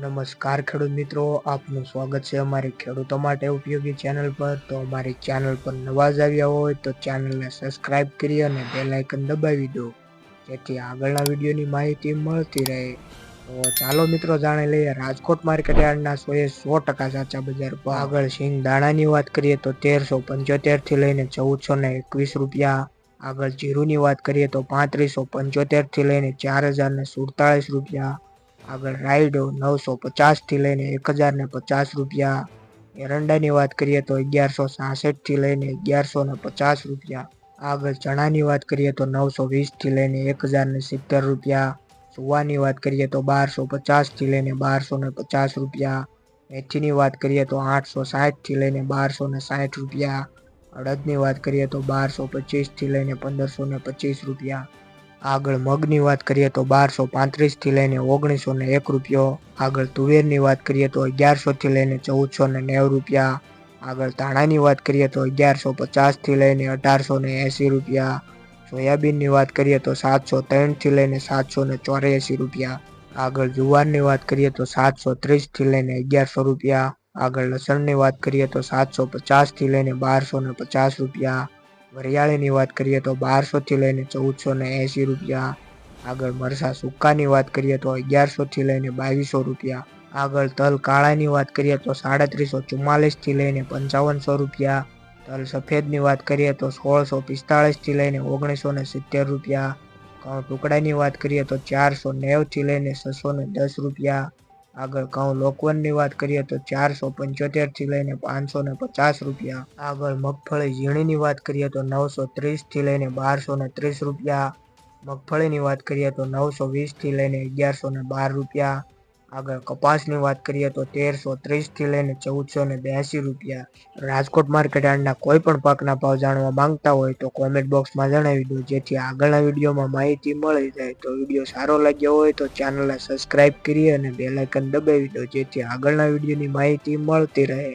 નમસ્કાર ખેડૂત મિત્રો, આપનું સ્વાગત છે અમારી ખેડૂતો માટે ઉપયોગી ચેનલ પર. તો અમારી ચેનલ પર નવા જ આવ્યા હોય તો ચેનલને સબસ્ક્રાઇબ કરી અને બેલ આઇકન દબાવી દો, જેથી આગળના વિડીયોની માહિતી મળતી રહે. તો ચાલો મિત્રો, જાણી લઈએ. રાજકોટ માર્કેટ યાર્ડના સો એ સો ટકા સાચા બજાર પર આગળ સિંગ દાણાની વાત કરીએ તો તેરસો પંચોતેરથી લઈને ચૌદસો ને એકવીસ રૂપિયા. આગળ જીરુની વાત કરીએ તો પાંત્રીસો પંચોતેરથી લઈને ચાર હજાર ને સુડતાલીસ રૂપિયા. આગળ રાઈડો નવસો પચાસથી લઈને એક હજારને પચાસ રૂપિયા. એરંડાની વાત કરીએ તો અગિયારસો સાસઠથી લઈને અગિયારસો ને પચાસ રૂપિયા. આગળ ચણાની વાત કરીએ તો નવસો વીસથી લઈને એક હજારને સિત્તેર રૂપિયા. સુવાની વાત કરીએ તો બારસો પચાસથી લઈને બારસો ને પચાસ રૂપિયા. મેથીની વાત કરીએ તો આઠસો સાઠથી લઈને બારસો ને સાઠ રૂપિયા. અડદની વાત કરીએ તો બારસો પચીસથી લઈને પંદરસો ને પચીસ રૂપિયા. આગળ મગની વાત કરીએ તો બારસો પાંત્રીસથી લઈને ઓગણીસો ને એક રૂપિયો. આગળ તુવેરની વાત કરીએ તો અગિયારસોથી લઈને ચૌદસો ને નેવું રૂપિયા. આગળ ધાણાની વાત કરીએ તો અગિયારસો પચાસથી લઈને અઢારસો ને એંસી રૂપિયા. સોયાબીનની વાત કરીએ તો સાતસો ત્રણથી લઈને સાતસો ને ચોર્યાસી રૂપિયા. આગળ જુવારની વાત કરીએ તો સાતસો ત્રીસથી લઈને અગિયારસો રૂપિયા. આગળ લસણની વાત કરીએ તો સાતસો પચાસથી લઈને બારસો ને પચાસ રૂપિયા. વરિયાળીની વાત કરીએ તો બારસોથી લઈને ચૌદસો ને એંસી રૂપિયા. આગળ મરસા સૂકાની વાત કરીએ તો અગિયારસોથી લઈને બાવીસો રૂપિયા. આગળ તલ કાળાની વાત કરીએ તો સાડત્રીસો ચુમ્માલીસથી લઈને પંચાવનસો રૂપિયા. તલ સફેદની વાત કરીએ તો સોળસો પિસ્તાળીસથી લઈને ઓગણીસો ને સિત્તેર રૂપિયા. ઘઉં ટુકડાની વાત કરીએ તો ચારસો નેવથી લઈને છસો ને દસ રૂપિયા. આગળ ઘઉં લોકવનની વાત કરીએ તો ચારસો પંચોતેરથી લઈને પાંચસો ને પચાસ રૂપિયા. આગળ મગફળી ઝીણીની વાત કરીએ તો નવસો ત્રીસથી લઈને બારસો ને ત્રીસ રૂપિયા. મગફળીની વાત કરીએ તો નવસો વીસથી લઈને અગિયારસો ને બાર રૂપિયા. આગળ કપાસની વાત કરીએ તો તેરસો ત્રીસથી લઈને ચૌદસો ને બ્યાસી રૂપિયા રાજકોટ માર્કેટ યાર્ડના કોઈ પણ પાકના ભાવ જાણવા માંગતા હોય તો કોમેન્ટ બોક્સમાં જણાવી દો. જેથી આગળના વિડીયોમાં માહિતી મળી જાય તો વીડિયો સારો લાગ્યો હોય તો ચેનલને સબસ્ક્રાઇબ કરી અને બેલાઇકન દબાવી દો. જેથી આગળના વિડીયોની માહિતી મળતી રહે.